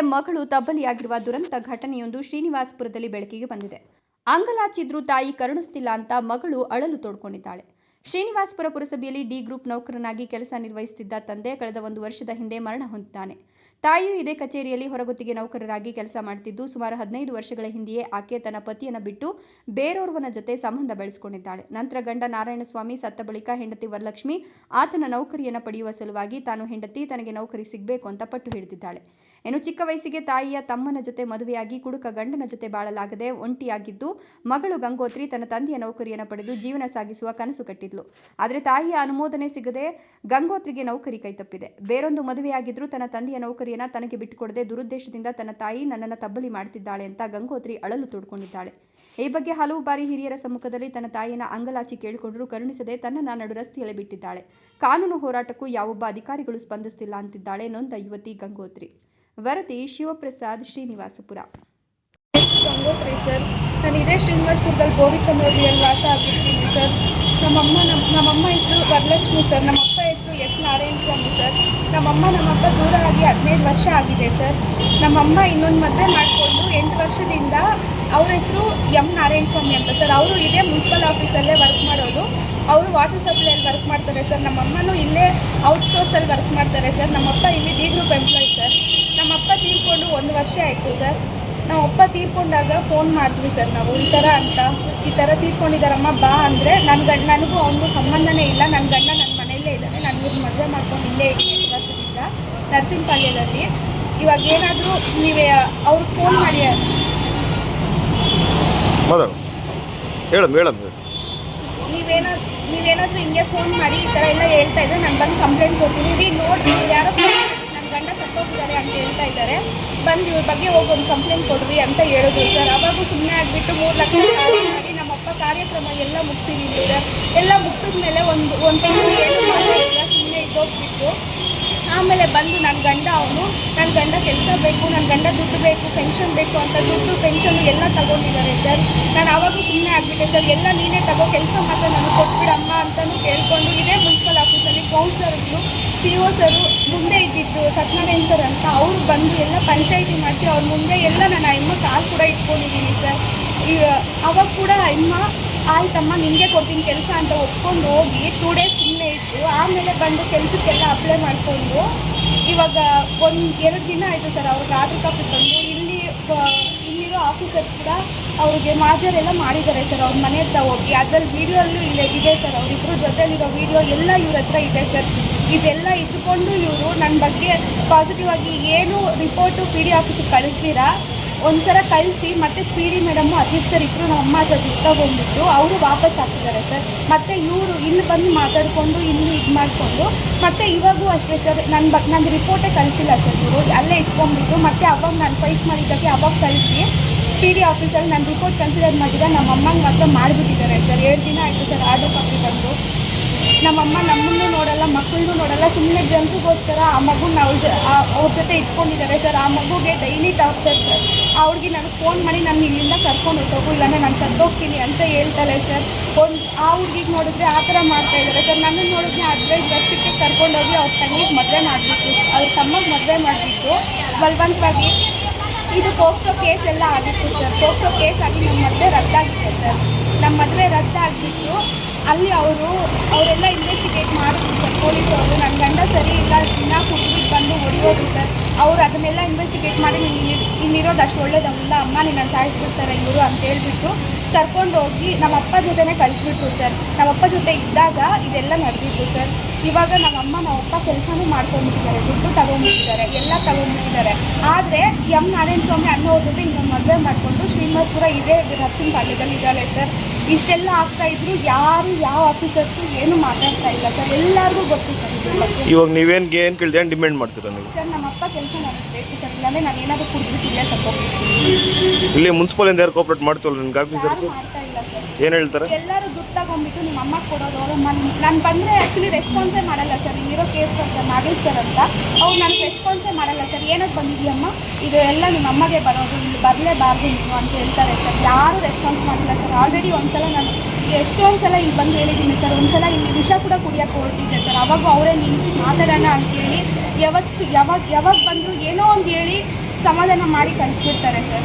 ಮಗಳು ತಬ್ಬಲಿಯಾಗಿರುವ ದುರಂತ ಘಟನೆಯೊಂದು ಶ್ರೀನಿವಾಸಪುರದಲ್ಲಿ ಬೆಳಕಿಗೆ ಬಂದಿದೆ. ಅಂಗಲಾಚಿದ್ರೂ ತಾಯಿ ಕರುಣಿಸ್ತಿಲ್ಲ ಅಂತ ಮಗಳು ಅಳಲು ತೋಡ್ಕೊಂಡಿದ್ದಾಳೆ. ಶ್ರೀನಿವಾಸಪುರ ಪುರಸಭೆಯಲ್ಲಿ ಡಿ ಗ್ರೂಪ್ ನೌಕರನಾಗಿ ಕೆಲಸ ನಿರ್ವಹಿಸುತ್ತಿದ್ದ ತಂದೆ ಕಳೆದ ಒಂದು ವರ್ಷದ ಹಿಂದೆ ಮರಣ ಹೊಂದಿದ್ದಾನೆ. ತಾಯಿಯು ಇದೇ ಕಚೇರಿಯಲ್ಲಿ ಹೊರಗುತ್ತಿಗೆ ನೌಕರರಾಗಿ ಕೆಲಸ ಮಾಡುತ್ತಿದ್ದು, ಸುಮಾರು ಹದಿನೈದು ವರ್ಷಗಳ ಹಿಂದೆಯೇ ಆಕೆ ತನ್ನ ಪತಿಯನ್ನು ಬಿಟ್ಟು ಬೇರೋರ್ವನ ಜೊತೆ ಸಂಬಂಧ ಬೆಳೆಸಿಕೊಂಡಿದ್ದಾಳೆ. ನಂತರ ಗಂಡ ನಾರಾಯಣಸ್ವಾಮಿ ಸತ್ತ ಬಳಿಕ ಹೆಂಡತಿ ವರಲಕ್ಷ್ಮಿ ಆತನ ನೌಕರಿಯನ್ನು ಪಡೆಯುವ ಸಲುವಾಗಿ ತಾನು ಹೆಂಡತಿ ತನಗೆ ನೌಕರಿ ಸಿಗಬೇಕು ಅಂತ ಪಟ್ಟು ಹಿಡಿದಿದ್ದಾಳೆ. ಇನ್ನು ಚಿಕ್ಕ ವಯಸ್ಸಿಗೆ ತಾಯಿಯ ತಮ್ಮನ ಜೊತೆ ಮದುವೆಯಾಗಿ ಕುಡುಕ ಗಂಡನ ಜೊತೆ ಬಾಳಲಾಗದೆ ಒಂಟಿಯಾಗಿದ್ದು, ಮಗಳು ಗಂಗೋತ್ರಿ ತನ್ನ ತಂದೆಯ ನೌಕರಿಯನ್ನು ಪಡೆದು ಜೀವನ ಸಾಗಿಸುವ ಕನಸು ಕಟ್ಟಿದ್ಲು. ಆದರೆ ತಾಯಿಯ ಅನುಮೋದನೆ ಸಿಗದೆ ಗಂಗೋತ್ರಿಗೆ ನೌಕರಿ ಕೈತಪ್ಪಿದೆ. ಬೇರೊಂದು ಮದುವೆಯಾಗಿದ್ದರೂ ತನ್ನ ತಂದೆಯ ನೌಕರಿಯನ್ನು ತನಗೆ ಬಿಟ್ಟುಕೊಡದೆ ದುರುದ್ದೇಶದಿಂದ ತನ್ನ ತಾಯಿ ನನ್ನನ್ನು ತಬ್ಬಲಿ ಮಾಡ್ತಿದ್ದಾಳೆ ಅಂತ ಗಂಗೋತ್ರಿ ಅಳಲು ತೋಡ್ಕೊಂಡಿದ್ದಾಳೆ. ಈ ಬಗ್ಗೆ ಹಲವು ಬಾರಿ ಹಿರಿಯರ ಸಮ್ಮುಖದಲ್ಲಿ ತನ್ನ ತಾಯಿನ ಅಂಗಲಾಚಿ ಕೇಳಿಕೊಂಡರೂ ಕರುಣಿಸದೆ ತನ್ನನ್ನು ನಡು ರಸ್ತೆಯಲ್ಲಿ ಬಿಟ್ಟಿದ್ದಾಳೆ. ಕಾನೂನು ಹೋರಾಟಕ್ಕೂ ಯಾವೊಬ್ಬ ಅಧಿಕಾರಿಗಳು ಸ್ಪಂದಿಸ್ತಿಲ್ಲ ಅಂತಿದ್ದಾಳೆ ನೊಂದ ಯುವತಿ ಗಂಗೋತ್ರಿ. ವರದಿ ಶಿವಪ್ರಸಾದ್ ಶ್ರೀನಿವಾಸಪುರ. ಗಂಗೋತ್ರಿ ಸರ್, ನಾನು ಇದೇ ಶ್ರೀನಿವಾಸಪುರದಲ್ಲಿ ಗೋವಿಕಮರಡಿಯಲ್ಲಿ ವಾಸ ಆಗಿರ್ತೀನಿ ಸರ್. ನಮ್ಮಮ್ಮ ನಮ್ಮ ನಮ್ಮಮ್ಮ ಹೆಸರು ವರಲಕ್ಷ್ಮಿ ಸರ್, ನಮ್ಮಪ್ಪ ಹೆಸರು ಎಸ್ ನಾರಾಯಣ ಸ್ವಾಮಿ ಸರ್. ನಮ್ಮಮ್ಮ, ನಮ್ಮಪ್ಪ ದೂರ ಆಗಿ ಹದಿನೈದು ವರ್ಷ ಆಗಿದೆ ಸರ್. ನಮ್ಮಮ್ಮ ಇನ್ನೊಂದು ಮದುವೆ ಮಾಡಿಕೊಂಡು ಎಂಟು ವರ್ಷದಿಂದ ಅವ್ರ ಹೆಸರು ಎಂ ನಾರಾಯಣ ಸ್ವಾಮಿ ಅಂತ ಸರ್. ಅವರು ಇದೇ ಮುನ್ಸಿಪಲ್ ಆಫೀಸಲ್ಲೇ ವರ್ಕ್ ಮಾಡೋದು. ಅವರು ವಾಟರ್ ಸಪ್ಲೈಯಲ್ಲಿ ವರ್ಕ್ ಮಾಡ್ತಾರೆ ಸರ್. ನಮ್ಮಮ್ಮನೂ ಇಲ್ಲೇ ಔಟ್ಸೋರ್ಸಲ್ಲಿ ವರ್ಕ್ ಮಾಡ್ತಾರೆ ಸರ್. ನಮ್ಮಪ್ಪ ಇಲ್ಲಿ ಡಿ ಗ್ರೂಪ್ ಎಂಪ್ಲಾಯ್ ಸರ್. ನಮ್ಮಪ್ಪ ತೀರ್ಕೊಂಡು ಒಂದು ವರ್ಷ ಆಯಿತು ಸರ್. ನಾವು ಅಪ್ಪ ತೀರ್ಕೊಂಡಾಗ ಫೋನ್ ಮಾಡ್ತೀವಿ ಸರ್ ನಾವು ಈ ಥರ ಅಂತ. ಈ ಥರ ತೀರ್ಕೊಂಡಿದ್ದಾರಮ್ಮ ಬಾ ಅಂದರೆ ನನ್ನ ಗಂಡ ನನಗೂ ಅವನಿಗೂ ಸಂಬಂಧನೇ ಇಲ್ಲ. ನನ್ನ ಗಂಡ ನನ್ನ ಮನೆಯಲ್ಲೇ ಇದ್ದಾನೆ. ನಾನು ಇವ್ರು ಮದುವೆ ಮಾಡ್ಕೊಂಡು ಇಲ್ಲೇ ಇದ್ದೀನಿ ಎರಡು ವರ್ಷದಿಂದ ನರ್ಸಿಂಗ್ ಪಾಳ್ಯದಲ್ಲಿ ಇವಾಗ ಏನಾದರೂ ನೀವೇ ಅವ್ರಿಗೆ ಫೋನ್ ಮಾಡಿ. ಹೇಳಮ್ ಹೇಳಮ್ ನೀವೇನಾದ್ರು ನೀವೇನಾದರೂ ಹಿಂಗೆ ಫೋನ್ ಮಾಡಿ ಈ ಥರ ಎಲ್ಲ ಹೇಳ್ತಾ ಇದ್ರೆ ನಾನು ಬಂದು ಕಂಪ್ಲೇಂಟ್ ಕೊಡ್ತೀನಿ. ರೀ ನೋಡಿ ಯಾರೋ ಗಂಡ ಸತ್ತೋಗಿದ್ದಾರೆ ಅಂತ ಹೇಳ್ತಾ ಇದ್ದಾರೆ. ಬಂದು ಇವ್ರ ಬಗ್ಗೆ ಹೋಗಿ ಒಂದು ಕಂಪ್ಲೇಂಟ್ ಕೊಡ್ರಿ ಅಂತ ಹೇಳಿದ್ರು ಸರ್ ಅವಾಗೂ ಸುಮ್ಮನೆ ಆಗಿಬಿಟ್ಟು ಮೂರು ಲಕ್ಷ ಮಾಡಿ ನಮ್ಮಪ್ಪ ಕಾರ್ಯಕ್ರಮ ಎಲ್ಲ ಮುಗಿಸಿದ್ದೀವಿ ಸರ್ ಎಲ್ಲ ಮುಗಿಸಿದ ಮೇಲೆ ಒಂದು ಒಂದು ತಿಂಗಳು ಏನು ಸುಮ್ಮನೆ ಇದ್ದೋಗ್ಬಿಟ್ಟು ಆಮೇಲೆ ಬಂದು ನನ್ನ ಗಂಡ ಅವನು ನನ್ನ ಗಂಡ ಕೆಲಸ ಬೇಕು ನನ್ನ ಗಂಡ ದುಡ್ಡು ಬೇಕು ಪೆನ್ಷನ್ ಬೇಕು ಅಂತ ದುಡ್ಡು ಪೆನ್ಷನ್ ಎಲ್ಲ ತಗೊಂಡಿದ್ದಾರೆ ಸರ್ ನಾನು ಆವಾಗೂ ಸುಮ್ಮನೆ ಆಗಿಬಿಟ್ಟೆ ಸರ್ ಎಲ್ಲ ನೀನೇ ತಗೋ, ಕೆಲಸ ಮಾತ್ರ ನಾನು ಕೊಟ್ಬಿಡಮ್ಮ ಅಂತಲೂ ಕೇಳ್ಕೊಂಡು ಇದೇ ಮುನ್ಸಿಪಲ್ ಆಫೀಸಲ್ಲಿ ಕೌನ್ಸಿಲರ್ಗಳು ಸಿ ಒ ಸರು ಮುಂದೆ ಇದ್ದಿದ್ದು ಸತ್ಯನಾರಾಯಣ ಸರ್ ಅಂತ ಅವರು ಬಂದು ಎಲ್ಲ ಪಂಚಾಯಿತಿ ಮಾಡಿಸಿ ಅವ್ರ ಮುಂದೆ ಎಲ್ಲ ನಾನು ಅಮ್ಮ ಕಾಲು ಕೂಡ ಇಟ್ಕೊಂಡಿದ್ದೀನಿ ಸರ್. ಈಗ ಅವಾಗ ಕೂಡ ಅಮ್ಮ, ಆಯ್ತಮ್ಮ ನಿಮಗೆ ಕೊಡ್ತೀನಿ ಕೆಲಸ ಅಂತ ಒಪ್ಕೊಂಡು ಹೋಗಿ ಟೂ ಡೇಸ್ ಸುಮ್ಮನೆ ಇತ್ತು ಆಮೇಲೆ ಬಂದು ಕೆಲಸಕ್ಕೆಲ್ಲ ಅಪ್ಲೈ ಮಾಡಿಕೊಂಡು ಇವಾಗ ಒಂದು, ಎರಡು ದಿನ ಆಯಿತು ಸರ್ ಅವ್ರಿಗೆ ಆರ್ಡರ್ ಕಾಪಿ ತಂದು ಇಲ್ಲಿ ಇಲ್ಲಿರೋ ಆಫೀಸರ್ಸ್ ಕೂಡ ಅವ್ರಿಗೆ ಮಾಜರೆಲ್ಲ ಮಾಡಿದ್ದಾರೆ ಸರ್ ಅವ್ರ ಮನೆ ಹತ್ರ ಹೋಗಿ. ಅದ್ರಲ್ಲಿ ವೀಡಿಯೋಲ್ಲೂ ಇಲ್ಲೇ, ಇದೆ ಸರ್ ಅವರಿಬ್ಬರು ಜೊತೆಲಿರೋ ವೀಡಿಯೋ ಎಲ್ಲ ಇವ್ರ ಹತ್ರ ಇದೆ ಸರ್. ಇದೆಲ್ಲ ಇದ್ದುಕೊಂಡು ಇವರು ನನ್ನ ಬಗ್ಗೆ ಪಾಸಿಟಿವ್ ಆಗಿ ಏನು ರಿಪೋರ್ಟು ಪಿ ಡಿ ಆಫೀಸಿಗೆ ಕಳಿಸ್ತೀರಾ? ಒಂದ್ಸಲ ಕಳಿಸಿ, ಮತ್ತೆ P D madam Ajit sir ಇಬ್ಬರು ನಮ್ಮ ಅಮ್ಮ ಹತ್ರ ತಗೊಂಡ್ಬಿಟ್ಟು ಅವರು ವಾಪಸ್ ಹಾಕಿದ್ದಾರೆ ಸರ್ ಮತ್ತೆ ಇವರು ಇಲ್ಲಿ ಬಂದು ಮಾತಾಡಿಕೊಂಡು, ಇಲ್ಲಿ ಇದು ಮಾಡಿಕೊಂಡು, ಮತ್ತೆ ಇವಾಗೂ ಅಷ್ಟೇ ಸರ್ ನನ್ನ ಬಗ್ಗೆ ನನ್ನ ರಿಪೋರ್ಟೇ ಕಳಿಸಿಲ್ಲ ಸರ್ ಇವರು. ಅಲ್ಲೇ ಇಟ್ಕೊಂಡ್ಬಿಟ್ಟು, ಮತ್ತೆ ಅವಾಗ ನಾನು ಫೈಟ್ ಮಾಡಿದ್ದಕ್ಕೆ ಅವಾಗ ಕಳಿಸಿ ಪಿ ಡಿ ಆಫೀಸಲ್ಲಿ ನನ್ನ ರಿಪೋರ್ಟ್ ಕನ್ಸಿಡರ್ ಮಾಡಿದ ನಮ್ಮ ಅಮ್ಮಂಗೆ ಮಾತ್ರ ಮಾಡಿಬಿಟ್ಟಿದ್ದಾರೆ ಸರ್ ಎರಡು ದಿನ ಆಯಿತು ಸರ್ ಆರ್ಡರ್ ಕಾಪಿ ಬಂದು ನಮ್ಮಮ್ಮ ನಮ್ಮನ್ನೂ ನೋಡಲ್ಲ, ಮಕ್ಕಳನ್ನೂ ನೋಡಲ್ಲ ಸುಮ್ಮನೆ ಜನರಿಗೋಸ್ಕರ ಆ ಮಗುನ ಅವ್ರ ಜೊ ಅವ್ರ ಜೊತೆ ಇಟ್ಕೊಂಡಿದ್ದಾರೆ ಸರ್. ಆ ಮಗುಗೆ ಡೈಲಿ ಟಾರ್ಚರ್ ಸರ್. ಅವ್ರಿಗೆ ನಾನು ಫೋನ್ ಮಾಡಿ ನಾನು ಇಲ್ಲಿಂದ ಕರ್ಕೊಂಡು ಹೊಟ್ಟೋಗು ಇಲ್ಲಾಂದರೆ ನಾನು ಸತ್ತೋಗ್ತೀನಿ ಅಂತ ಹೇಳ್ತಾಳೆ ಸರ್. ಒಂದು ಆ ಹುಡುಗಿಗೆ ನೋಡಿದ್ರೆ ಆ ಥರ ಮಾಡ್ತಾ ಇದ್ದಾರೆ ಸರ್. ನನ್ನನ್ನು ನೋಡಿದ್ರೆ ಹದಿನೈದು ವರ್ಷಕ್ಕೆ ಕರ್ಕೊಂಡೋಗಿ ಅವ್ರ ತಂಗಿಗೆ ಮದುವೆ ಮಾಡಿಬಿಟ್ಟು ಅವ್ರ ತಮ್ಮಗೆ ಮದುವೆ ಮಾಡಿಬಿಟ್ಟು ಬಲವಂತವಾಗಿ ಇದು ಪೋಕ್ಸೋ ಕೇಸ್ ಎಲ್ಲ ಆಗಿತ್ತು ಸರ್. ಪೋಕ್ಸೋ ಕೇಸ್ ಆಗಿ ನಮ್ಮ ಮದುವೆ ರದ್ದಾಗಿದೆ ಸರ್. ನಮ್ಮ ಮದುವೆ ರದ್ದಾಗಿಬಿಟ್ಟು ಅಲ್ಲಿ ಅವರು ಅವರೆಲ್ಲ ಮಾಡಿದ್ರು ಸರ್ ಪೊಲೀಸ್ ಅವರು ನನ್ನ ಗಂಡ ಸರಿ ಇಲ್ಲ, ದಿನ ಕುಟ್ಬಿಟ್ಟು ಬಂದು ಹೊಡಿಯೋದು ಸರ್. ಅವ್ರು ಅದನ್ನೆಲ್ಲ ಇನ್ವೆಸ್ಟಿಗೇಟ್ ಮಾಡಿ ನೀನು ಇನ್ನಿರೋದು ಅಷ್ಟು ಒಳ್ಳೇದಲ್ಲ, ಅಮ್ಮ ನೀನು ಸಾಯಿಸ್ಬಿಡ್ತಾರೆ ಇವರು ಅಂತ ಹೇಳ್ಬಿಟ್ಟು ಕರ್ಕೊಂಡು ಹೋಗಿ ನಮ್ಮ ಅಪ್ಪ ಜೊತೆನೇ ಕಳಿಸ್ಬಿಟ್ರು ಸರ್. ನಮ್ಮಪ್ಪ ಜೊತೆ ಇದ್ದಾಗ ಇದೆಲ್ಲ ನಡೆದಿತ್ತು ಸರ್. ಇವಾಗ ನಮ್ಮಮ್ಮ ನಮ್ಮಪ್ಪ ಕೆಲಸನೂ ಮಾಡ್ಕೊಂಡ್ಬಿಟ್ಟಿದ್ದಾರೆ, ದುಡ್ಡು ತಗೊಂಡ್ಬಿಟ್ಟಿದ್ದಾರೆ, ಎಲ್ಲ ತಗೊಂಡ್ಬಿಟ್ಟಿದ್ದಾರೆ. ಆದರೆ ಎಂ ನಾರಾಯಣ ಸ್ವಾಮಿ ಅನ್ನೋರ ಜೊತೆ ಇನ್ನೊಂದು ಮದುವೆ ಮಾಡಿಕೊಂಡು ಶ್ರೀನಿವಾಸಪುರ ಇದೇ ನರ್ಸಿಂಗ್ ಪಾಳ್ಯದಲ್ಲಿ ಇದ್ದಾರೆ ಸರ್. ಇಷ್ಟೆಲ್ಲ ಆಗ್ತಾ ಇದ್ರು ಯಾರು ಯಾವ ಆಫೀಸರ್ಸು ಏನು ಮಾತಾಡ್ತಾ ಇಲ್ಲ ಸರ್. ಎಲ್ಲರಿಗೂ ಗೊತ್ತು ಸರ್ ಇದ್ರ ಬಗ್ಗೆ. ಇವಾಗ ನೀವೇನು ಏನು ಕೇಳಿದೆ ಡಿಮ್ಯಾಂಡ್ ಮಾಡ್ತೀರಾ ನೀವು? ಸರ್ ನಮ್ಮಪ್ಪ ಕೆಲಸ ನನಗೆ ಬೇಕು ಸರ್. ಇಲ್ಲಾಂದ್ರೆ ನಾನು ಏನಾದರೂ ಕುಡಿದ್ಬಿಟ್ಟಿಲ್ಲ ಸತ್ತೋಗ್ಬಿಡ್ತೀನಿ ಇಲ್ಲಿ ಮುನ್ಸಿಪಲ್ ಯಾರು ಕೋಪರೇಟ್ ಮಾಡ್ತಿಲ್ಲ ನಿಮ್ಗೆ ಆಫೀಸರ್ಸ್ ಮಾಡ್ತಾ ಇಲ್ಲ ಸರ್. ಏನು ಹೇಳ್ತಾರೆ? ಎಲ್ಲರೂ ದುಡ್ಡು ತಗೊಂಡ್ಬಿಟ್ಟು ನಿಮ್ಮ ಅಮ್ಮ ಕೊಡೋದು ಅವರಮ್ಮ ನಾನು ಬಂದರೆ ಆ್ಯಕ್ಚುಲಿ ರೆಸ್ಪಾನ್ಸೇ ಮಾಡಲ್ಲ ಸರ್. ಇಲ್ಲಿರೋ ಕೇಸ್ ಬರ್ತಾರೆ ನಾಗೇಶ್ ಸರ್ ಅಂತ. ಅವ್ರು ನನಗೆ ರೆಸ್ಪಾನ್ಸೇ ಮಾಡಲ್ಲ ಸರ್. ಏನಕ್ಕೆ ಬಂದಿದ್ಯಮ್ಮ? ಇದು ಎಲ್ಲ ನಿಮ್ಮ ಅಮ್ಮಗೆ ಬರೋದು. ಇಲ್ಲಿ ಬರಲೇಬಾರ್ದು ನೀವು ಅಂತ ಹೇಳ್ತಾರೆ ಸರ್. ಯಾರೂ ರೆಸ್ಪಾನ್ಸ್ ಮಾಡಿಲ್ಲ ಸರ್. ಆಲ್ರೆಡಿ ಒಂದ್ಸಲ ನಾನು ಎಷ್ಟೊಂದು ಸಲ ಇಲ್ಲಿ ಬಂದು ಹೇಳಿದ್ದೀನಿ ಸರ್. ಒಂದು ಸಲ ಇಲ್ಲಿ ವಿಷ ಕೂಡ ಕುಡಿಯೋಕೆ ಹೊರಟಿದ್ದೆ ಸರ್. ಅವಾಗ ಅವರೇ ನಿಲ್ಲಿಸಿ ಮಾತಾಡೋಣ ಅಂತೇಳಿ ಯಾವತ್ತು ಯಾವಾಗ ಯಾವಾಗ ಬಂದರೂ ಏನೋ ಒಂದು ಹೇಳಿ ಸಮಾಧಾನ ಮಾಡಿ ಕಳಿಸ್ಬಿಡ್ತಾರೆ ಸರ್.